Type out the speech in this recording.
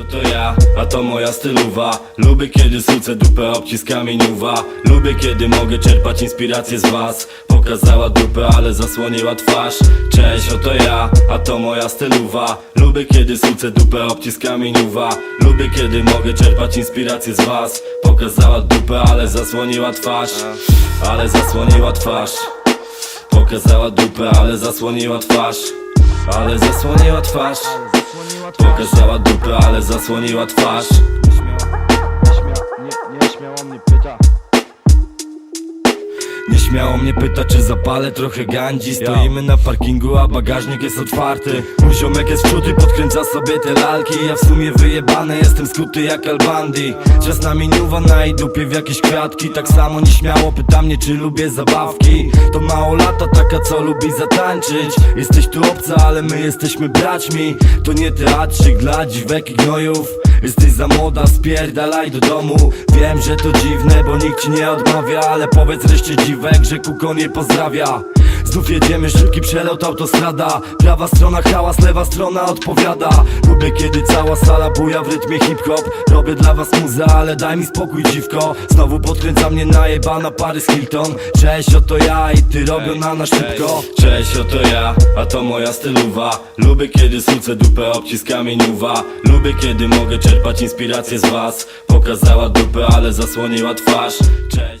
oto ja, a to moja stylowa. Lubię kiedy sucę dupę obciskami niuwa. Lubię kiedy mogę czerpać inspirację z was. Pokazała dupę, ale zasłoniła twarz. Cześć, oto ja, a to moja stylowa. Lubię kiedy sucę dupę obciskami niuwa. Lubię kiedy mogę czerpać inspirację z was. Pokazała dupę, ale zasłoniła twarz. Ale zasłoniła twarz. Pokazała dupę, ale zasłoniła twarz Ale zasłoniła twarz. Pokazała dupę, ale zasłoniła twarz Nieśmiało mnie pyta, czy zapalę trochę gandzi Stoimy na parkingu, a bagażnik jest otwarty. Mój ziomek jest wczuty, podkręca sobie te lalki. Ja w sumie wyjebany, jestem skuty jak Albandi Czas na miniuwa na jej dupie w jakieś kwiatki. Tak samo nieśmiało pyta mnie, czy lubię zabawki. To mało lata, taka co lubi zatańczyć. Jesteś tu obca, ale my jesteśmy braćmi. To nie teatrzyk dla dziwek i gnojów. Jesteś za młoda, spierdalaj do domu. Wiem, że to dziwne, bo nikt ci nie odmawia Ale powiedz reszcie dziwek, że kuko nie pozdrawia. Znów jedziemy, szybki przelot, autostrada. Prawa strona hałas, lewa strona odpowiada. Lubię kiedy cała sala buja w rytmie hip-hop. Robię dla was muzę, ale daj mi spokój dziwko. Znowu podkręca mnie najebana Paris Hilton. Cześć, oto ja i ty robiona na szybko. Cześć, oto ja, a to moja stylowa. Lubię kiedy sucę dupę obciskami niuwa Lubię kiedy mogę czerpać inspirację z was. Pokazała dupę, ale zasłoniła twarz. Cześć